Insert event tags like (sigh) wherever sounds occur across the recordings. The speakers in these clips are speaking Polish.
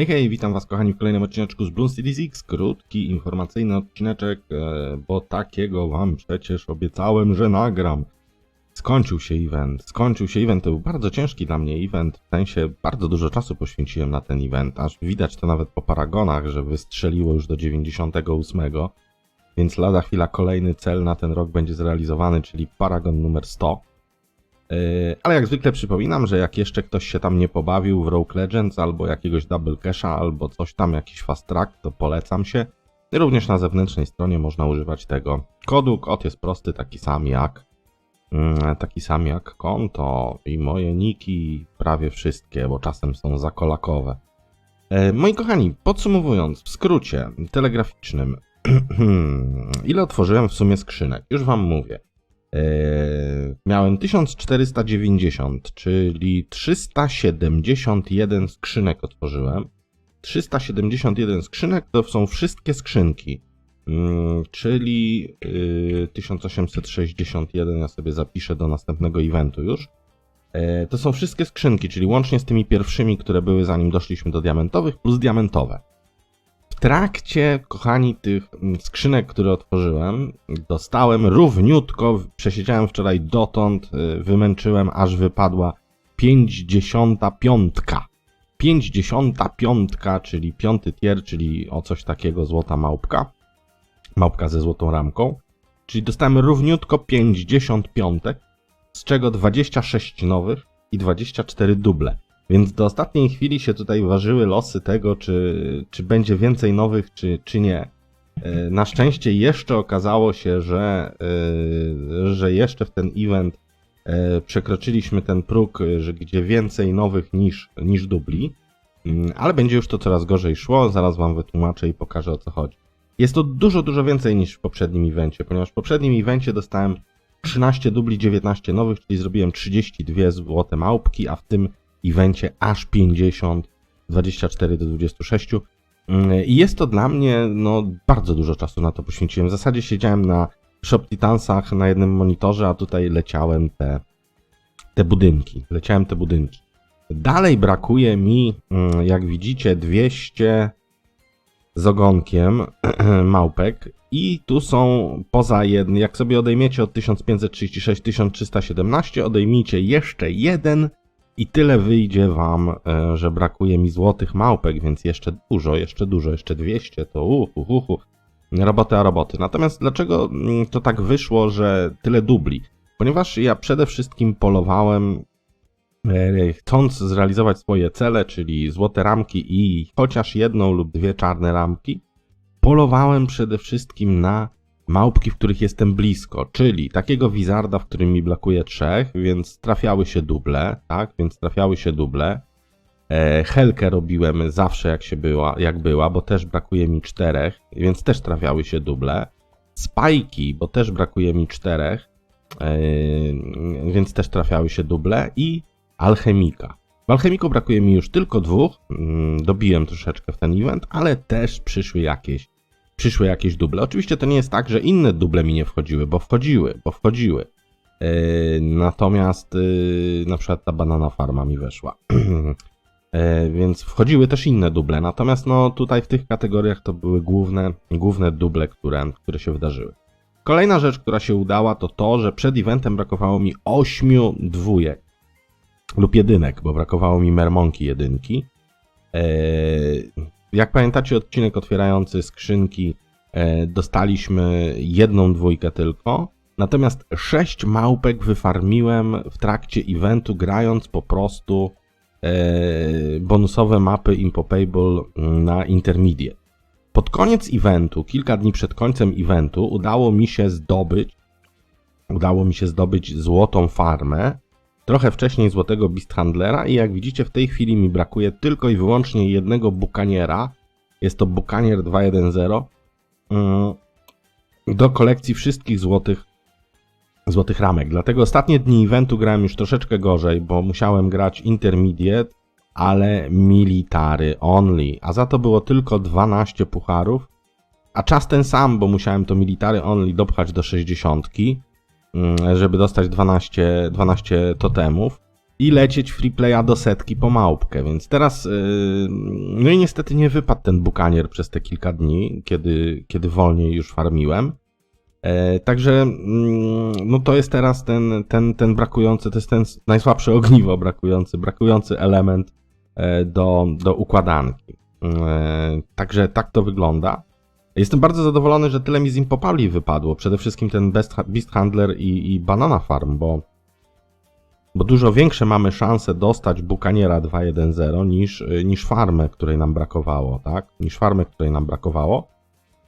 Hej, hej, witam was kochani w kolejnym odcineczku z Bloom Cities X. Krótki, informacyjny odcineczek, e, bo takiego wam przecież obiecałem, że nagram. Skończył się event, skończył się event, to był bardzo ciężki dla mnie event, w sensie bardzo dużo czasu poświęciłem na ten event, aż widać to nawet po paragonach, że wystrzeliło już do 98, więc lada chwila kolejny cel na ten rok będzie zrealizowany, czyli paragon numer 100. Yy, Ale jak zwykle przypominam, że jak jeszcze ktoś się tam nie pobawił w Rogue Legends albo jakiegoś Double Casha albo coś tam, jakiś fast track, to polecam się. Również na zewnętrznej stronie można używać tego kodu. Kod jest prosty, taki sam jak mm, taki sam jak konto i moje niki, prawie wszystkie, bo czasem są zakolakowe. E, Moi kochani, podsumowując, w skrócie telegraficznym, (clears throat) ile otworzyłem w sumie skrzynek? Już wam mówię. Miałem 1490, czyli 371 skrzynek otworzyłem. 371 skrzynek to są wszystkie skrzynki. Mm, czyli yy, 1861 ja sobie zapiszę do następnego eventu już. Eee, to są wszystkie skrzynki, czyli łącznie z tymi pierwszymi, które były zanim doszliśmy do diamentowych, plus diamentowe. Trakcie, kochani, tych mm, skrzynek, które otworzyłem, dostałem równiutko, przesiedziałem wczoraj dotąd, y, wymęczyłem, aż wypadła 55. 55, czyli piąty tier, czyli o coś takiego złota małpka. Małpka ze złotą ramką. Czyli dostałem równiutko 55, z czego 26 nowych i 24 duble. Więc do ostatniej chwili się tutaj ważyły losy tego, czy, czy będzie więcej nowych, czy, czy nie. E, Na szczęście jeszcze okazało się, że, e, że jeszcze w ten event e, przekroczyliśmy ten próg, że gdzie więcej nowych niż, niż dubli. Mm, Ale będzie już to coraz gorzej szło, zaraz wam wytłumaczę i pokażę o co chodzi. Jest to dużo, dużo więcej niż w poprzednim evencie, ponieważ w poprzednim evencie dostałem 13 dubli, 19 nowych, czyli zrobiłem 32 złote małpki, a w tym evencie aż 50, 24 do 26. Mm, I jest to dla mnie, no, bardzo dużo czasu na to poświęciłem. W zasadzie siedziałem na Shop Titansach na jednym monitorze, a tutaj leciałem te, te budynki. Leciałem te budynki. Dalej brakuje mi, mm, jak widzicie, 200 z ogonkiem (clears throat) małpek i tu są poza jednym, jak sobie odejmiecie od 1536 1317, odejmijcie jeszcze jeden i tyle wyjdzie wam, e, że brakuje mi złotych małpek, więc jeszcze dużo, jeszcze dużo, jeszcze 200, to uhu, uhu, roboty a roboty. Natomiast dlaczego mm, to tak wyszło, że tyle dubli? Ponieważ ja przede wszystkim polowałem, e, chcąc zrealizować swoje cele, czyli złote ramki i chociaż jedną lub dwie czarne ramki, polowałem przede wszystkim na małpki, w których jestem blisko, czyli takiego wizarda, w którym mi brakuje trzech, więc trafiały się duble, tak, więc trafiały się duble. E, Helkę robiłem zawsze jak się była, jak była, bo też brakuje mi czterech, więc też trafiały się duble. Spajki, bo też brakuje mi czterech, e, więc też trafiały się duble i alchemika. W alchemiku brakuje mi już tylko dwóch, mm, dobiłem troszeczkę w ten event, ale też przyszły jakieś przyszły jakieś duble. Oczywiście to nie jest tak, że inne duble mi nie wchodziły, bo wchodziły, bo wchodziły. Yy, natomiast yy, na przykład ta banana farma mi weszła. Yy, (clears throat) więc wchodziły też inne duble. Natomiast no tutaj w tych kategoriach to były główne, główne duble, które, które się wydarzyły. Kolejna rzecz, która się udała, to to, że przed eventem brakowało mi 8 dwójek lub jedynek, bo brakowało mi mermonki jedynki. Jak pamiętacie odcinek otwierający skrzynki, e, dostaliśmy jedną dwójkę tylko. Natomiast sześć małpek wyfarmiłem w trakcie eventu, grając po prostu e, bonusowe mapy Impopable na Intermediate. Pod koniec eventu, kilka dni przed końcem eventu, udało mi się zdobyć udało mi się zdobyć złotą farmę, trochę wcześniej złotego Beast Handlera i jak widzicie w tej chwili mi brakuje tylko i wyłącznie jednego Bukaniera. Jest to Bukanier 2.1.0 mm, do kolekcji wszystkich złotych złotych ramek. Dlatego ostatnie dni eventu grałem już troszeczkę gorzej, bo musiałem grać Intermediate, ale Military only, a za to było tylko 12 pucharów, a czas ten sam, bo musiałem to Military only dopchać do 60, mm, żeby dostać 12, 12 totemów. i lecieć freeplaya do setki po małpkę, więc teraz, yy, no i niestety nie wypadł ten bukanier przez te kilka dni, kiedy, kiedy wolniej już farmiłem. E, także mm, no to jest teraz ten, ten, ten brakujący, to jest ten najsłabsze ogniwo brakujący, brakujący element e, do, do układanki. E, Także tak to wygląda. Jestem bardzo zadowolony, że tyle mi z Impopali wypadło. Przede wszystkim ten Beast Handler i, i Banana Farm, bo, bo dużo większe mamy szanse dostać Bukaniera 2.1.0 niż, niż farmę, której nam brakowało, tak? Niż farmę, której nam brakowało.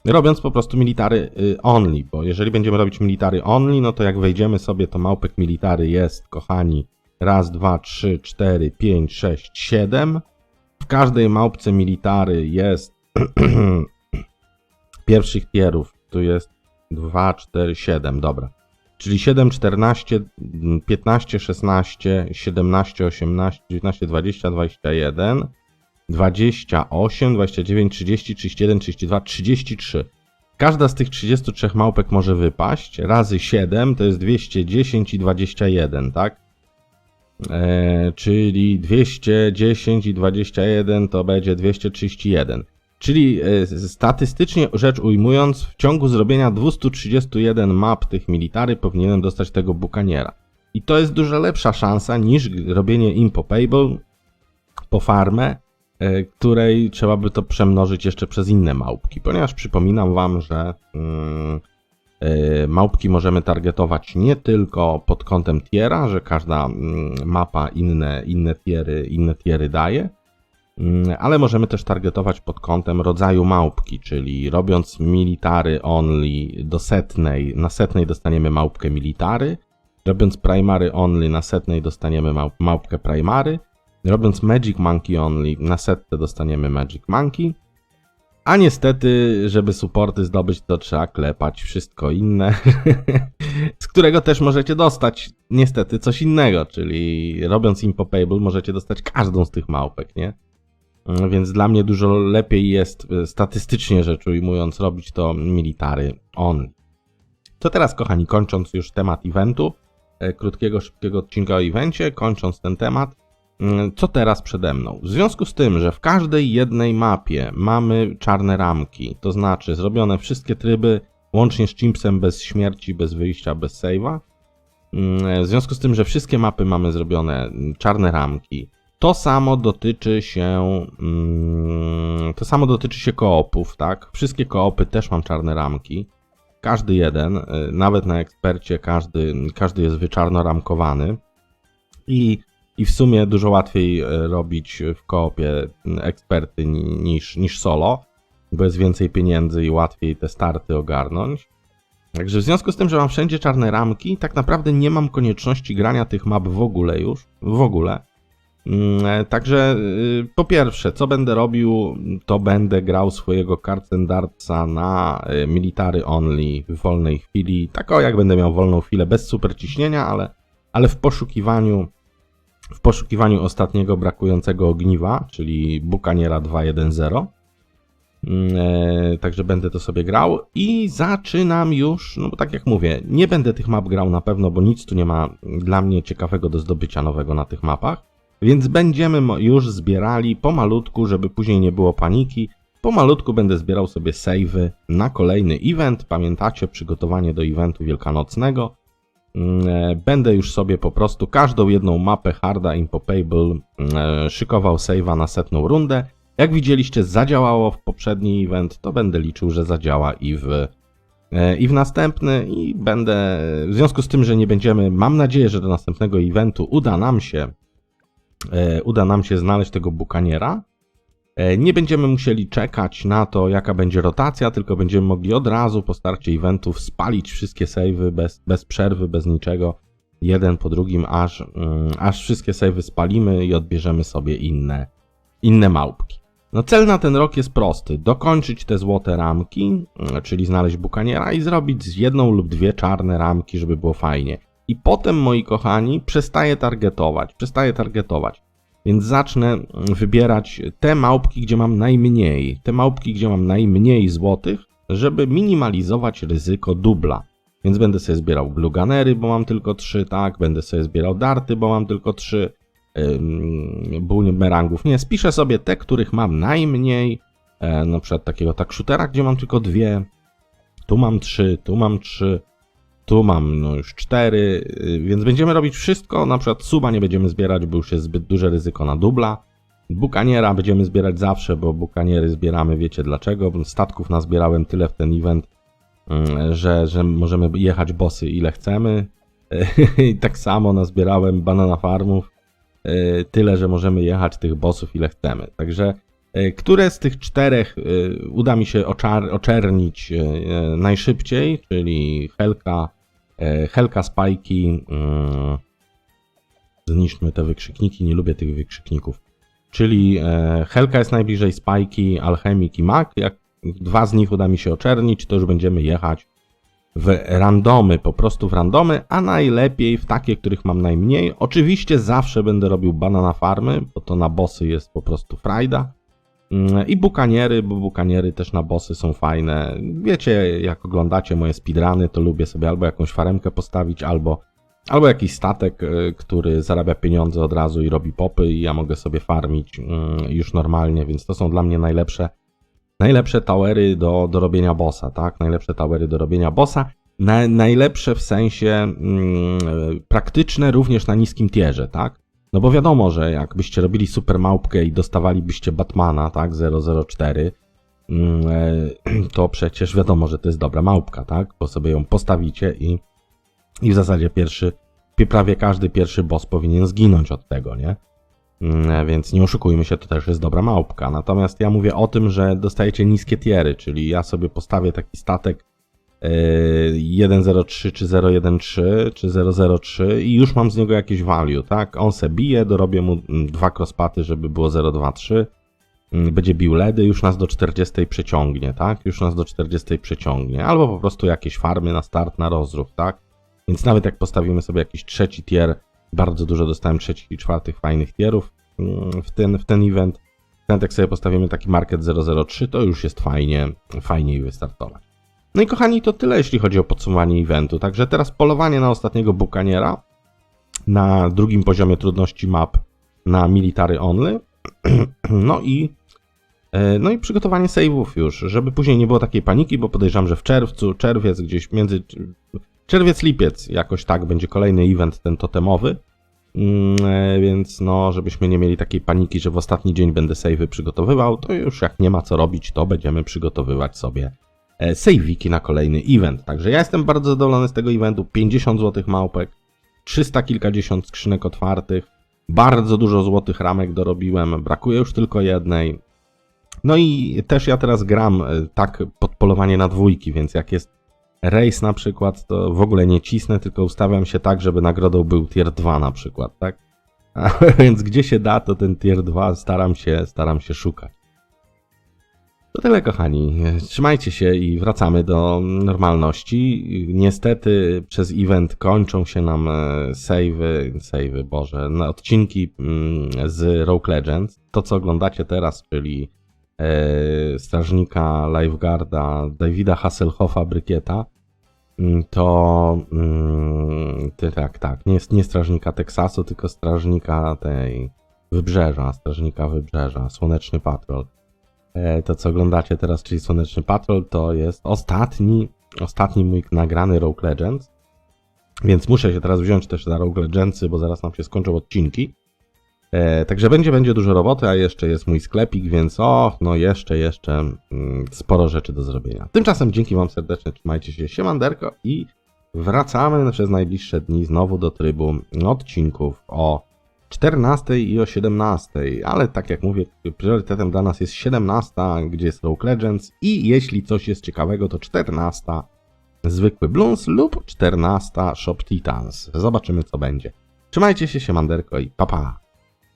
Robiąc po prostu military y, only, bo jeżeli będziemy robić military only, no to jak wejdziemy sobie, to małpek military jest, kochani, raz, dwa, trzy, cztery, pięć, sześć, siedem. W każdej małpce military jest (clears throat) pierwszych tierów, tu jest 2, 4, 7, dobra. Czyli 7, 14, 15, 16, 17, 18, 19, 20, 21, 28, 29, 30, 31, 32, 33. Każda z tych 33 małpek może wypaść. Razy 7 to jest 210 i 21, tak? E, czyli 210 i 21 to będzie 231. Czyli e, statystycznie rzecz ujmując, w ciągu zrobienia 231 map tych military powinienem dostać tego bukaniera. I to jest dużo lepsza szansa niż robienie impopable po farmę, e, której trzeba by to przemnożyć jeszcze przez inne małpki. Ponieważ przypominam wam, że mm, e, małpki możemy targetować nie tylko pod kątem tiera, że każda mm, mapa inne, inne, tiery, inne tiery daje, ale możemy też targetować pod kątem rodzaju małpki, czyli robiąc military only do setnej, na setnej dostaniemy małpkę military, robiąc primary only na setnej dostaniemy małp małpkę primary, robiąc magic monkey only na setce dostaniemy magic monkey, a niestety, żeby supporty zdobyć, to trzeba klepać wszystko inne, (laughs) z którego też możecie dostać niestety coś innego, czyli robiąc impopable możecie dostać każdą z tych małpek, nie? Mm, Więc dla mnie dużo lepiej jest, y, statystycznie rzecz ujmując, robić to military on. To teraz, kochani, kończąc już temat eventu, e, krótkiego, szybkiego odcinka o evencie, kończąc ten temat, mm, co teraz przede mną? W związku z tym, że w każdej jednej mapie mamy czarne ramki, to znaczy zrobione wszystkie tryby, łącznie z chimpsem bez śmierci, bez wyjścia, bez save'a, mm, w związku z tym, że wszystkie mapy mamy zrobione czarne ramki, to samo dotyczy się. Mm, to samo dotyczy się koopów, tak? Wszystkie koopy też mam czarne ramki. Każdy jeden, y, nawet na ekspercie, każdy, każdy jest wyczarnoramkowany. I, I w sumie dużo łatwiej y, robić w koopie eksperty ni- niż, niż solo, bo jest więcej pieniędzy i łatwiej te starty ogarnąć. Także w związku z tym, że mam wszędzie czarne ramki, tak naprawdę nie mam konieczności grania tych map w ogóle już. W ogóle. Mm, e, Także y, po pierwsze, co będę robił, to będę grał swojego Dartsa na y, military only w wolnej chwili. Tak o jak będę miał wolną chwilę, bez super ciśnienia, ale, ale w poszukiwaniu w poszukiwaniu ostatniego brakującego ogniwa, czyli Bukaniera 2.1.0. Mm, e, Także będę to sobie grał i zaczynam już, no bo tak jak mówię, nie będę tych map grał na pewno, bo nic tu nie ma dla mnie ciekawego do zdobycia nowego na tych mapach. Więc będziemy już zbierali pomalutku, żeby później nie było paniki. Pomalutku będę zbierał sobie save'y na kolejny event. Pamiętacie, przygotowanie do eventu wielkanocnego. Mm, e, Będę już sobie po prostu każdą jedną mapę Harda Impopable e, szykował save'a na setną rundę. Jak widzieliście, zadziałało w poprzedni event, to będę liczył, że zadziała i w, e, i w następny. I będę, w związku z tym, że nie będziemy, mam nadzieję, że do następnego eventu uda nam się uda nam się znaleźć tego bukaniera. E, Nie będziemy musieli czekać na to, jaka będzie rotacja, tylko będziemy mogli od razu po starcie eventów spalić wszystkie savey bez, bez przerwy, bez niczego, jeden po drugim, aż, mm, aż wszystkie savey spalimy i odbierzemy sobie inne, inne małpki. No cel na ten rok jest prosty. Dokończyć te złote ramki, mm, czyli znaleźć bukaniera i zrobić z jedną lub dwie czarne ramki, żeby było fajnie. I potem, moi kochani, przestaję targetować. Przestaję targetować. Więc zacznę mm, wybierać te małpki, gdzie mam najmniej. Te małpki, gdzie mam najmniej złotych, żeby minimalizować ryzyko dubla. Więc będę sobie zbierał gluganery, bo mam tylko 3, tak? Będę sobie zbierał darty, bo mam tylko 3. ym, boomerangów. Nie, spiszę sobie te, których mam najmniej. E, na przykład takiego tak shootera, gdzie mam tylko dwie. Tu mam trzy, tu mam trzy. Tu mam no już cztery, y, więc będziemy robić wszystko. Na przykład suba nie będziemy zbierać, bo już jest zbyt duże ryzyko na dubla. Bukaniera będziemy zbierać zawsze, bo bukaniery zbieramy, wiecie dlaczego. Statków nazbierałem tyle w ten event, mm, że, że możemy jechać bossy ile chcemy. (laughs) I tak samo nazbierałem banana farmów, y, tyle, że możemy jechać tych bossów ile chcemy. Także które z tych czterech y, uda mi się oczernić y, najszybciej, czyli Helka, Helka Spajki, zniszczmy te wykrzykniki, nie lubię tych wykrzykników. Czyli e, Helka jest najbliżej Spajki, Alchemik i Mag. Jak dwa z nich uda mi się oczernić, to już będziemy jechać w randomy, po prostu w randomy, a najlepiej w takie, których mam najmniej. Oczywiście zawsze będę robił banana farmy, bo to na bossy jest po prostu frajda. Mm, I bukaniery, bo bukaniery też na bossy są fajne. Wiecie, jak oglądacie moje speedruny, to lubię sobie albo jakąś faremkę postawić, albo Albo jakiś statek, y, który zarabia pieniądze od razu i robi popy i ja mogę sobie farmić mm, już normalnie, więc to są dla mnie najlepsze najlepsze towery do, do robienia bossa, tak? Najlepsze towery do robienia bossa. Na, najlepsze w sensie mm, praktyczne również na niskim tierze, tak? No bo wiadomo, że jakbyście robili super małpkę i dostawalibyście Batmana, tak? 004, mm, e, (clears throat) to przecież wiadomo, że to jest dobra małpka, tak? Bo sobie ją postawicie i i w zasadzie pierwszy, prawie każdy pierwszy boss powinien zginąć od tego, nie? Mm, Więc nie oszukujmy się, to też jest dobra małpka. Natomiast ja mówię o tym, że dostajecie niskie tiery, czyli ja sobie postawię taki statek 103 czy 013 czy 003 i już mam z niego jakieś value, tak? On se bije, dorobię mu mm, dwa crosspaty, żeby było 023. Mm, Będzie bił ledy, już nas do 40 przeciągnie, tak? Już nas do 40 przeciągnie. Albo po prostu jakieś farmy na start, na rozruch, tak? Więc nawet jak postawimy sobie jakiś trzeci tier, bardzo dużo dostałem trzecich i czwartych fajnych tierów mm, w ten, w ten event. Nawet jak sobie postawimy taki market 003, to już jest fajnie, fajniej wystartować. No i kochani, to tyle jeśli chodzi o podsumowanie eventu. Także teraz polowanie na ostatniego bukaniera na drugim poziomie trudności map na military only. (clears throat) No i e, no i przygotowanie save'ów już, żeby później nie było takiej paniki, bo podejrzewam, że w czerwcu, czerwiec, gdzieś między Czerwiec, lipiec jakoś tak będzie kolejny event ten totemowy. Mm, e, więc no, żebyśmy nie mieli takiej paniki, że w ostatni dzień będę save'y przygotowywał, to już jak nie ma co robić, to będziemy przygotowywać sobie e, save'iki na kolejny event. Także ja jestem bardzo zadowolony z tego eventu. 50 złotych małpek, 300 kilkadziesiąt skrzynek otwartych, bardzo dużo złotych ramek dorobiłem, brakuje już tylko jednej. No i też ja teraz gram e, tak pod polowanie na dwójki, więc jak jest Race na przykład, to w ogóle nie cisnę, tylko ustawiam się tak, żeby nagrodą był tier 2 na przykład, tak? (laughs) A, więc gdzie się da, to ten tier 2 staram się, staram się szukać. To tyle, kochani. Trzymajcie się i wracamy do normalności. Niestety przez event kończą się nam savey, savey, boże, na odcinki mm, z Rogue Legends. To, co oglądacie teraz, czyli e, strażnika Lifeguarda Davida Hasselhoffa Brykieta, mm, to mm, tak, tak, nie, nie strażnika Teksasu, tylko strażnika tej wybrzeża, strażnika wybrzeża, Słoneczny Patrol. E, to, co oglądacie teraz, czyli Słoneczny Patrol, to jest ostatni, ostatni mój nagrany Rogue Legends. Więc muszę się teraz wziąć też za Rogue Legendsy, bo zaraz nam się skończą odcinki. E, także będzie, będzie dużo roboty, a jeszcze jest mój sklepik, więc o, no jeszcze, jeszcze mm, sporo rzeczy do zrobienia. Tymczasem dzięki Wam serdecznie, trzymajcie się, siemanderko i wracamy przez najbliższe dni znowu do trybu odcinków o 14 i o 17, ale tak jak mówię, priorytetem dla nas jest 17, gdzie jest Rogue Legends i jeśli coś jest ciekawego, to 14 zwykły Bloons lub 14 Shop Titans. Zobaczymy co będzie. Trzymajcie się, siemanderko i papa. Pa.